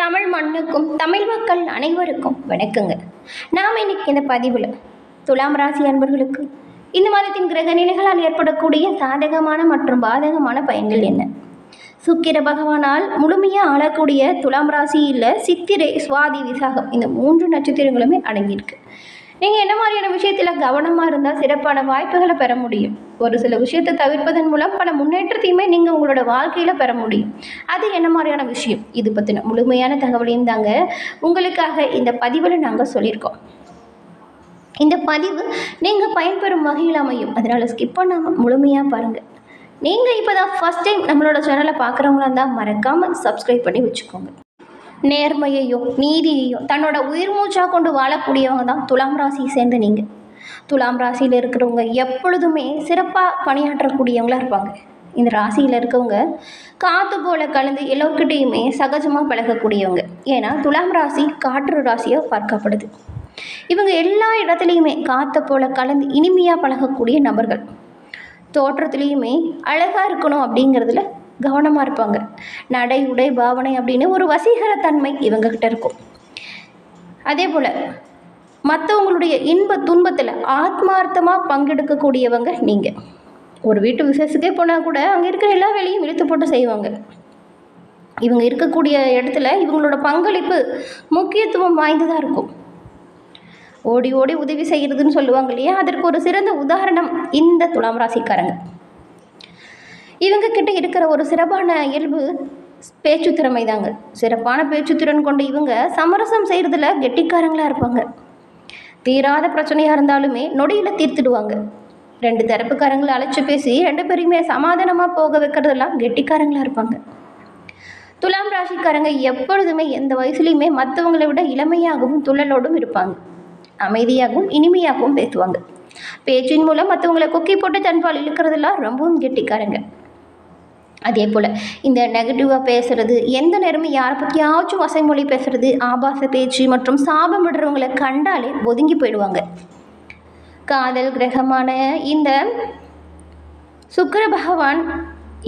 தமிழ் மண்ணுக்கும் தமிழ் மக்கள் அனைவருக்கும் வணக்கங்க. நாம் இன்னைக்கு இந்த பதிவில் துலாம் ராசி அன்பர்களுக்கு இந்த மாதத்தின் கிரக நிலைகளால் ஏற்படக்கூடிய சாதகமான மற்றும் பாதகமான பயன்கள் என்ன? சுக்கிர பகவானால் முழுமையாக ஆளக்கூடிய துலாம் ராசியில் சித்திரை சுவாதி விசாகம் இந்த மூன்று நட்சத்திரங்களுமே அடங்கியிருக்கு. நீங்கள் என்ன மாதிரியான விஷயத்தில் கவனமாக இருந்தால் சிறப்பான வாய்ப்புகளை பெற முடியும்? ஒரு சில விஷயத்தை தவிர்ப்பதன் மூலம் பல முன்னேற்றத்தையுமே நீங்கள் உங்களோட வாழ்க்கையில் பெற முடியும். அது என்ன மாதிரியான விஷயம்? இது பற்றின முழுமையான தகவலையும் தாங்க உங்களுக்காக இந்த பதிவில் நாங்கள் சொல்லியிருக்கோம். இந்த பதிவு நீங்கள் பயன்பெறும் வகையில் அமையும். அதனால் ஸ்கிப் பண்ணாமல் முழுமையாக பாருங்கள் நீங்கள் இப்போ தான் ஃபஸ்ட் டைம் நம்மளோட சேனலை பார்க்குறவங்களா இருந்தால் மறக்காமல் சப்ஸ்கிரைப் பண்ணி வச்சுக்கோங்க. நேர்மையையும் நீதியையும் தன்னோட உயிர் மூச்சாக கொண்டு வாழக்கூடியவங்க தான் துலாம் ராசியை சேர்ந்த நீங்கள் துலாம் ராசியில் இருக்கிறவங்க எப்பொழுதுமே சிறப்பாக பணியாற்றக்கூடியவங்களாக இருப்பாங்க. இந்த ராசியில் இருக்கவங்க காற்று போல கலந்து எல்லோர்கிட்டையுமே சகஜமாக பழகக்கூடியவங்க. ஏன்னா துலாம் ராசி காற்று ராசியாக பார்க்கப்படுது. இவங்க எல்லா இடத்துலையுமே காற்றை போல கலந்து இனிமையாக பழகக்கூடிய நபர்கள். தோற்றத்துலேயுமே அழகாக இருக்கணும் அப்படிங்கிறதுல கவனமாக இருப்பாங்க. நடை உடை பாவனை அப்படின்னு ஒரு வசீகரத்தன்மை இவங்கக்கிட்ட இருக்கும். அதே போல் மற்றவங்களுடைய இன்ப துன்பத்தில் ஆத்மார்த்தமாக பங்கெடுக்கக்கூடியவங்க நீங்கள் ஒரு வீட்டு விசேஷத்துக்கே போனால் கூட அங்கே இருக்கிற எல்லா வேலையும் இழுத்து போட்டு செய்வாங்க. இவங்க இருக்கக்கூடிய இடத்துல இவங்களோட பங்களிப்பு முக்கியத்துவம் வாய்ந்ததாக இருக்கும். ஓடி ஓடி உதவி செய்கிறதுன்னு சொல்லுவாங்க இல்லையா? அதற்கு ஒரு சிறந்த உதாரணம் இந்த துலாம் ராசிக்காரங்க. இவங்க கிட்ட இருக்கிற ஒரு சிறப்பான இயல்பு பேச்சு திறமை தாங்க சிறப்பான பேச்சுத்திறன் கொண்ட இவங்க சமரசம் செய்கிறதுல கெட்டிக்காரங்களாக இருப்பாங்க. தீராத பிரச்சனையாக இருந்தாலுமே நொடியில் தீர்த்துடுவாங்க. ரெண்டு தரப்புக்காரங்களை அழைச்சி பேசி ரெண்டு பேரையுமே சமாதானமாக போக வைக்கிறதெல்லாம் கெட்டிக்காரங்களாக இருப்பாங்க. துலாம் ராசிக்காரங்க எப்பொழுதுமே எந்த வயசுலையுமே மற்றவங்களை விட இளமையாகவும் துள்ளலோடும் இருப்பாங்க. அமைதியாகவும் இனிமையாகவும் பேசுவாங்க. பேச்சின் மூலம் மற்றவங்களை கொக்கி போட்டு தன்பால் இழுக்கிறதெல்லாம் ரொம்பவும் கெட்டிக்காரங்க. அதே போல் இந்த நெகட்டிவாக பேசுகிறது எந்த நேரமும் யாரை பற்றியாச்சும் வசைமொழி பேசுகிறது ஆபாச பேச்சு மற்றும் சாபம் விடுறவங்களை கண்டாலே ஒதுங்கி போயிடுவாங்க. காதல் கிரகமான இந்த சுக்கிர பகவான்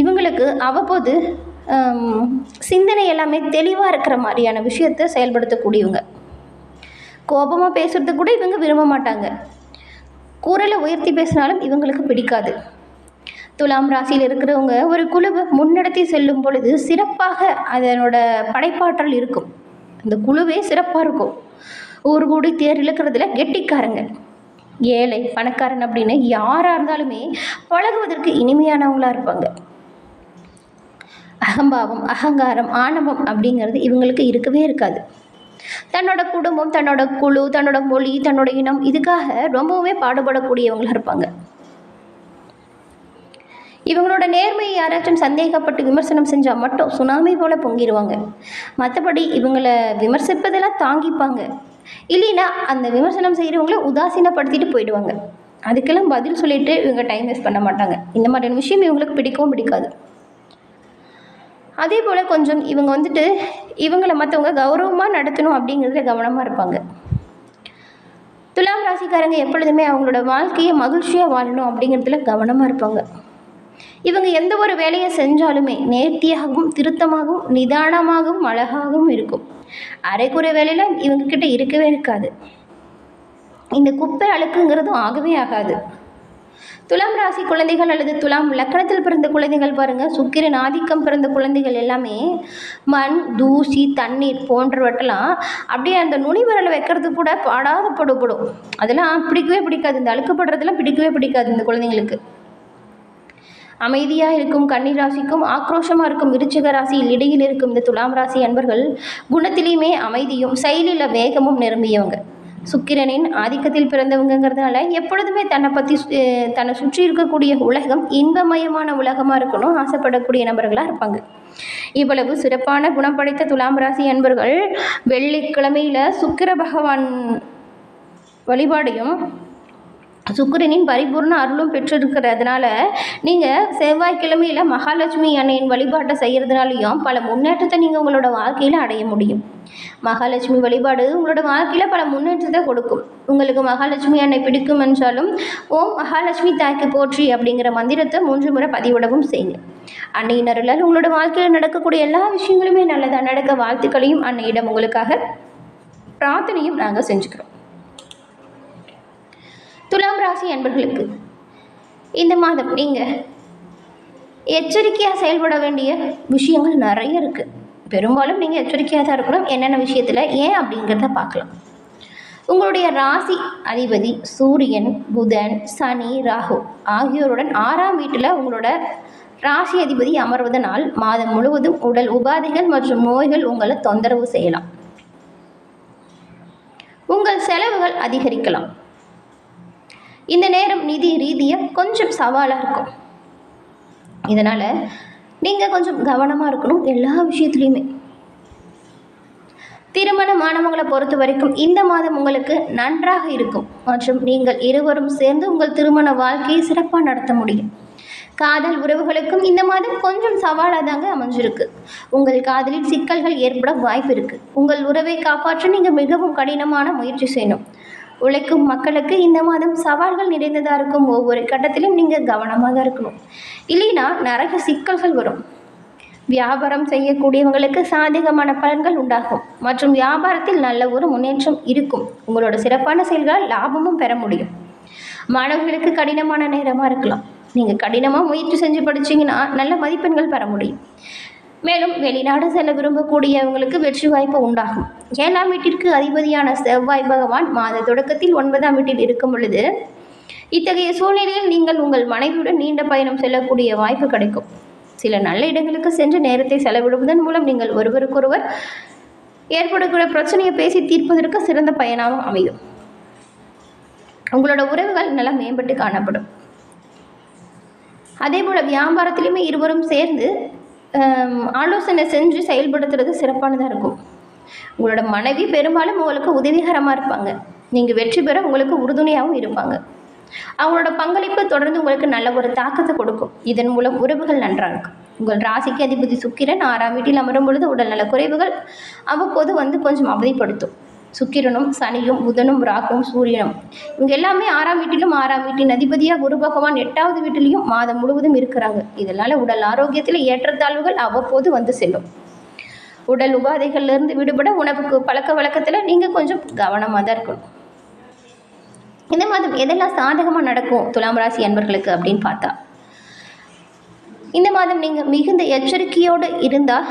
இவங்களுக்கு அவ்வப்போது சிந்தனை எல்லாமே தெளிவாக இருக்கிற மாதிரியான விஷயத்தை செயல்படுத்தக்கூடியவங்க. கோபமாக பேசுறது கூட இவங்க விரும்ப மாட்டாங்க. குரலை உயர்த்தி பேசினாலும் இவங்களுக்கு பிடிக்காது. துலாம் ராசியில் இருக்கிறவங்க ஒரு குழுவை முன்னெடுத்தி செல்லும் பொழுது சிறப்பாக அதனோட படைப்பாற்றல் இருக்கும். அந்த குழுவே சிறப்பாக இருக்கும். ஊர் கூடி தேர் இழுக்கிறதுல கெட்டிக்காரங்க. ஏழை பணக்காரன் அப்படின்னு யாராக இருந்தாலுமே பழகுவதற்கு இனிமையானவங்களா இருப்பாங்க. அகம்பாவம் அகங்காரம் ஆணவம் அப்படிங்கிறது இவங்களுக்கு இருக்கவே இருக்காது. தன்னோட குடும்பம் தன்னோட குழு தன்னோட மொழி தன்னோட இனம் இதுக்காக ரொம்பவுமே பாடுபடக்கூடியவங்களாக இருப்பாங்க. இவங்களோட நேர்மையை யாராச்சும் சந்தேகப்பட்டு விமர்சனம் செஞ்சால் மட்டும் சுனாமி போல் பொங்கிடுவாங்க மற்றபடி இவங்களை விமர்சிப்பதெல்லாம் தாங்கிப்பாங்க. இல்லைன்னா அந்த விமர்சனம் செய்கிறவங்கள உதாசீனப்படுத்திட்டு போயிடுவாங்க. அதுக்கெல்லாம் பதில் சொல்லிட்டு இவங்க டைம் வேஸ்ட் பண்ண மாட்டாங்க. இந்த மாதிரியான விஷயம் இவங்களுக்கு பிடிக்கவும் பிடிக்காது. அதே போல் கொஞ்சம் இவங்க வந்துட்டு இவங்களை மற்றவங்க கௌரவமாக நடத்தணும் அப்படிங்கிறதுல கவனமாக இருப்பாங்க. துலாம் ராசிக்காரங்க எப்பொழுதுமே அவங்களோட வாழ்க்கையை மகிழ்ச்சியாக வாழணும் அப்படிங்கிறதுல கவனமாக இருப்பாங்க. இவங்க எந்த ஒரு வேலையை செஞ்சாலுமே நேர்த்தியாகவும் திருத்தமாகவும் நிதானமாகவும் அழகாகவும் இருக்கும். அரைக்குறை வேலையில் இவங்க கிட்ட இருக்கவே இருக்காது. இந்த குப்பை அழுக்குங்கிறதும் ஆகவே ஆகாது. துலாம் ராசி குழந்தைகள் அல்லது துலாம் லக்கணத்தில் பிறந்த குழந்தைகள் பாருங்கள் சுக்கிரன் ஆதிக்கம் பிறந்த குழந்தைகள் எல்லாமே மண் தூசி தண்ணீர் போன்றவற்றெல்லாம் அப்படியே அந்த நுனி விரலை வைக்கிறது கூட பாடாத படுபடும். அதெல்லாம் பிடிக்கவே பிடிக்காது. இந்த அழுக்கப்படுறதெல்லாம் பிடிக்கவே பிடிக்காது இந்த குழந்தைங்களுக்கு. அமைதியாக இருக்கும் கன்னி ராசிக்கும் ஆக்ரோஷமாக இருக்கும் விருச்சிக ராசியில் இடையில் இருக்கும் இந்த துலாம் ராசி அன்பர்கள் குணத்திலையுமே அமைதியும் செயலில் வேகமும் நிரம்பியவங்க. சுக்கிரனின் ஆதிக்கத்தில் பிறந்தவங்கிறதுனால எப்பொழுதுமே தன்னை பற்றி தன்னை சுற்றி இருக்கக்கூடிய உலகம் இன்பமயமான உலகமாக இருக்கணும் ஆசைப்படக்கூடிய நபர்களாக இருப்பாங்க. இவ்வளவு சிறப்பான குணம் படைத்த துலாம் ராசி அன்பர்கள் வெள்ளிக்கிழமையில் சுக்கிர பகவான் வழிபாடையும் சுக்கிரனின் பரிபூர்ண அருளும் பெற்றிருக்கிறதுனால நீங்கள் செவ்வாய்க்கிழமையில் மகாலட்சுமி அன்னையின் வழிபாட்டை செய்கிறதுனாலையும் பல முன்னேற்றத்தை நீங்கள் உங்களோட வாழ்க்கையில் அடைய முடியும். மகாலட்சுமி வழிபாடு உங்களோட வாழ்க்கையில் பல முன்னேற்றத்தை கொடுக்கும். உங்களுக்கு மகாலட்சுமி அன்னை பிடிக்கும் என்றாலும் ஓம் மகாலட்சுமி தாய்க்கு போற்றி அப்படிங்கிற மந்திரத்தை மூன்று முறை பதிவிடவும் செய்யுங்க. அன்னையின் அருளால் உங்களோட வாழ்க்கையில் நடக்கக்கூடிய எல்லா விஷயங்களுமே நல்லதாக நடக்க வாழ்த்துக்களையும் அன்னையிடம் உங்களுக்காக பிரார்த்தனையும் நாங்கள் செஞ்சுக்கிறோம். துலாம் ராசி அன்பர்களுக்கு இந்த மாதம் நீங்கள் எச்சரிக்கையாக செயல்பட வேண்டிய விஷயங்கள் நிறைய இருக்குது பெரும்பாலும் நீங்கள் எச்சரிக்கையாக தான் இருக்கணும். என்னென்ன விஷயத்தில் ஏன் அப்படிங்கிறத பார்க்கலாம். உங்களுடைய ராசி அதிபதி சூரியன் புதன் சனி ராகு ஆகியோருடன் ஆறாம் வீட்டில் உங்களோட ராசி அதிபதி அமர்வதனால் மாதம் முழுவதும் உடல் உபாதைகள் மற்றும் நோய்கள் உங்களை தொந்தரவு செய்யலாம். உங்கள் செலவுகள் அதிகரிக்கலாம். இந்த நேரம் நிதி ரீதியாக கொஞ்சம் சவாலாக இருக்கும். இதனால் நீங்கள் கொஞ்சம் கவனமாக இருக்கணும் எல்லா விஷயத்துலையுமே. திருமணமானவங்களை பொறுத்த வரைக்கும் இந்த மாதம் உங்களுக்கு நன்றாக இருக்கும். மற்றும் நீங்கள் இருவரும் சேர்ந்து உங்கள் திருமண வாழ்க்கையை சிறப்பாக நடத்த முடியும். காதல் உறவுகளுக்கும் இந்த மாதம் கொஞ்சம் சவாலாக தாங்க அமைஞ்சிருக்கு. உங்கள் காதலில் சிக்கல்கள் ஏற்பட வாய்ப்பு இருக்குது உங்கள் உறவை காப்பாற்ற நீங்கள் மிகவும் கடினமான முயற்சி செய்யணும். உழைக்கும் மக்களுக்கு இந்த மாதம் சவால்கள் நிறைந்ததாக இருக்கும். ஒவ்வொரு கட்டத்திலும் நீங்கள் கவனமாக தான் இருக்கணும். இல்லைன்னா நிறைய சிக்கல்கள் வரும். வியாபாரம் செய்யக்கூடியவங்களுக்கு சாதகமான பலன்கள் உண்டாகும். மற்றும் வியாபாரத்தில் நல்ல ஒரு முன்னேற்றம் இருக்கும். உங்களோட சிறப்பான செயல்களால் லாபமும் பெற முடியும். மாணவர்களுக்கு கடினமான நேரமாக இருக்கலாம். நீங்கள் கடினமாக முயற்சி செஞ்சு படிச்சீங்கன்னா நல்ல மதிப்பெண்கள் பெற முடியும். மேலும் வெளிநாடு செல்ல விரும்பக்கூடியவங்களுக்கு வெற்றி வாய்ப்பு உண்டாகும். ஏழாம் வீட்டிற்கு அதிபதியான செவ்வாய் பகவான் மாத தொடக்கத்தில் ஒன்பதாம் வீட்டில் இருக்கும் பொழுது இத்தகைய சூழ்நிலையில் நீங்கள் உங்கள் மனைவியுடன் நீண்ட பயணம் செல்லக்கூடிய வாய்ப்பு கிடைக்கும். சில நல்ல இடங்களுக்கு சென்று நேரத்தை செலவிடுவதன் மூலம் நீங்கள் ஒருவருக்கொருவர் ஏற்படக்கூடிய பிரச்சனையை பேசி தீர்ப்பதற்கு சிறந்த பயனாக அமையும். உங்களோட உறவுகள் நல்லா மேம்பட்டு காணப்படும். அதே போல் வியாபாரத்திலையுமே இருவரும் சேர்ந்து ஆலோசனை செஞ்சு செயல்படுத்துறது சிறப்பானதாக இருக்கும். உங்களோட மனைவி பெரும்பாலும் உங்களுக்கு உதவிகரமாக இருப்பாங்க. நீங்கள் வெற்றி பெற உங்களுக்கு உறுதுணையாகவும் இருப்பாங்க. அவங்களோட பங்களிப்பு தொடர்ந்து உங்களுக்கு நல்ல ஒரு தாக்கத்தை கொடுக்கும். இதன் மூலம் உறவுகள் நன்றாக இருக்கும் உங்கள் ராசிக்கு அதிபதி சுக்கிரன் ஆறாம் வீட்டில் அமரும் பொழுது உடல்நல குறைவுகள் அவ்வப்போது வந்து கொஞ்சம் அவதிப்படுத்தும். சுக்கிரனும் சனியும் புதனும் ராகுவும் சூரியனும். இவங்க எல்லாமே ஆறாம் வீட்டிலும் ஆறாம் வீட்டின் அதிபதியாக குரு பகவான் எட்டாவது வீட்டிலையும் மாதம் முழுவதும் இருக்கிறாங்க. இதனால் உடல் ஆரோக்கியத்தில் ஏற்றத்தாழ்வுகள் அவ்வப்போது வந்து செல்லும். உடல் உபாதைகள்லேருந்து விடுபட உணவுக்கு பழக்க வழக்கத்தில் நீங்கள் கொஞ்சம் கவனமாக தான் இருக்கணும். இந்த மாதம் எதெல்லாம் சாதகமாக நடக்கும் துலாம் ராசி அன்பர்களுக்கு அப்படின்னு பார்த்தா இந்த மாதம் நீங்கள் மிகுந்த எச்சரிக்கையோடு இருந்தால்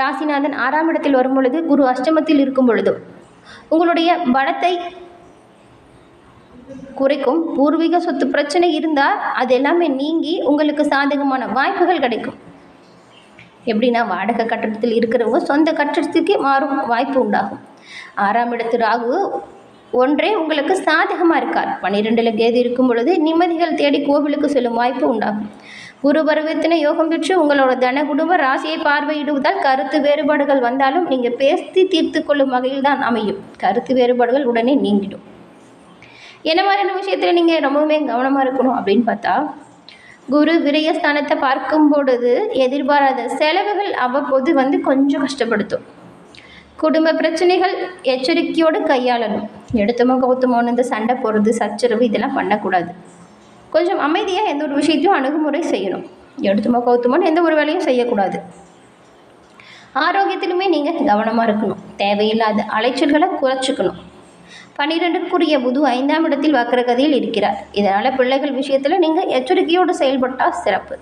ராசிநாதன் ஆறாம் இடத்தில் வரும் பொழுது குரு அஷ்டமத்தில் இருக்கும் பொழுதும் உங்களுடைய பலத்தை குறைக்கும் பூர்வீக சொத்து பிரச்சனை இருந்தால் அது எல்லாமே நீங்கி உங்களுக்கு சாதகமான வாய்ப்புகள் கிடைக்கும். எப்படின்னா வாடகை கட்டடத்தில் இருக்கிறவங்க சொந்த கட்டடத்துக்கு மாறும் வாய்ப்பு உண்டாகும். ஆறாம் இடத்து ராகு ஒன்றே உங்களுக்கு சாதகமாக இருக்கார். பன்னிரெண்டில் கேது இருக்கும் பொழுது நிம்மதிகள் தேடி கோவிலுக்கு செல்லும் வாய்ப்பு உண்டாகும். குரு பருவத்தின யோகம் பெற்று உங்களோட தன குடும்ப ராசியை பார்வையிடுவதால் கருத்து வேறுபாடுகள் வந்தாலும் நீங்கள் பேசி தீர்த்து கொள்ளும் வகையில் தான் அமையும். கருத்து வேறுபாடுகள் உடனே நீங்கிடும். என்ன மாதிரியான விஷயத்தில் நீங்கள் ரொம்பவுமே கவனமாக இருக்கணும் அப்படின்னு பார்த்தா குரு விரயஸ்தானத்தை பார்க்கும் பொழுது எதிர்பாராத செலவுகள் அவ்வப்போது வந்து கொஞ்சம் கஷ்டப்படுத்தும். குடும்ப பிரச்சனைகள் எச்சரிக்கையோடு கையாளணும். எடுத்தமோ கௌத்தமோன்னு இந்த சண்டை போடுறது சச்சரவு இதெல்லாம் பண்ணக்கூடாது. கொஞ்சம் அமைதியாக எந்த ஒரு விஷயத்தையும் அணுகுமுறை செய்யணும். எடுத்துமா கவுத்துமான்னு எந்த ஒரு வேலையும் செய்யக்கூடாது. ஆரோக்கியத்திலுமே நீங்கள் கவனமாக இருக்கணும். தேவையில்லாத அலைச்சல்களை குறைச்சிக்கணும். பன்னிரெண்டுக்குரிய புது ஐந்தாம் இடத்தில் வக்கரகதியில் இருக்கிறார். இதனால் பிள்ளைகள் விஷயத்தில் நீங்கள் எச்சரிக்கையோடு செயல்பட்டால் சிறப்பு.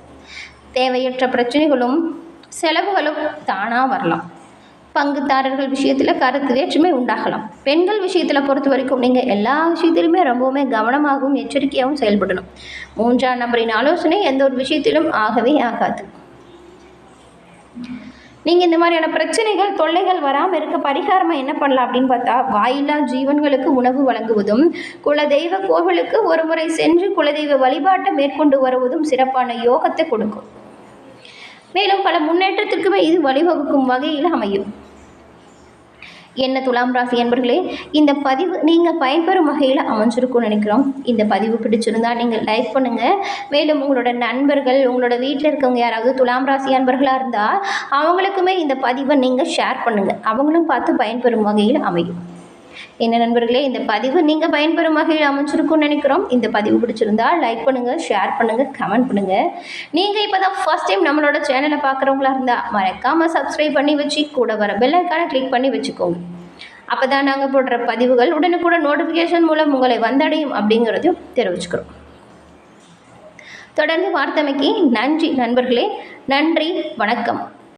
தேவையற்ற பிரச்சனைகளும் செலவுகளும் தானாக வரலாம். பங்குதாரர்கள் விஷயத்தில் கருத்து வேற்றுமை உண்டாகலாம். பெண்கள் விஷயத்தில் பொறுத்த வரைக்கும் நீங்கள் எல்லா விஷயத்திலுமே ரொம்பவுமே கவனமாகவும் எச்சரிக்கையாகவும் செயல்படணும். மூன்றாம் நபரின் ஆலோசனை எந்த ஒரு விஷயத்திலும் ஆகவே ஆகாது. நீங்கள் இந்த மாதிரியான பிரச்சனைகள் தொல்லைகள் வராமல் இருக்க பரிகாரமாக என்ன பண்ணலாம் அப்படின்னு பார்த்தா வாயில்லா ஜீவன்களுக்கு உணவு வழங்குவதும் குலதெய்வ கோவிலுக்கு ஒரு முறை சென்று குலதெய்வ வழிபாட்டை மேற்கொண்டு வருவதும் சிறப்பான யோகத்தை கொடுக்கும். மேலும் பல முன்னேற்றத்திற்குமே இது வழிவகுக்கும் வகையில் அமையும். என்ன துலாம் ராசி என்பர்களே இந்த பதிவு நீங்கள் பயன்பெறும் வகையில் அமைஞ்சிருக்கும்னு நினைக்கிறோம். இந்த பதிவு பிடிச்சிருந்தா நீங்கள் லைக் பண்ணுங்கள் மேலும் உங்களோட நண்பர்கள் உங்களோட வீட்டில் இருக்கவங்க யாராவது துலாம் ராசி அன்பர்களாக இருந்தால் அவங்களுக்குமே இந்த பதிவை நீங்கள் ஷேர் பண்ணுங்கள் அவங்களும் பார்த்து பயன்பெறும் வகையில் அமையும். என்ன நண்பர்களே இந்த பதிவு நீங்கள் பயன்பெறும் வகையில் அமைச்சிருக்கும்னு நினைக்கிறோம். இந்த பதிவு பிடிச்சிருந்தா லைக் பண்ணுங்கள் ஷேர் பண்ணுங்கள் கமெண்ட் பண்ணுங்கள் நீங்கள் இப்போ தான் ஃபஸ்ட் டைம் நம்மளோட சேனலை பார்க்குறவங்களா இருந்தால் மறக்காமல் சப்ஸ்கிரைப் பண்ணி வச்சு கூட வர பெல்லைக்கான கிளிக் பண்ணி வச்சுக்கோங்க. அப்போ தான் நாங்கள் போடுற பதிவுகள் உடனுக்குடன் நோட்டிஃபிகேஷன் மூலம் உங்களை வந்தடையும் அப்படிங்கிறதையும் தெரிவிச்சுக்கிறோம். தொடர்ந்து பார்த்தமைக்கு நன்றி நண்பர்களே. நன்றி வணக்கம்.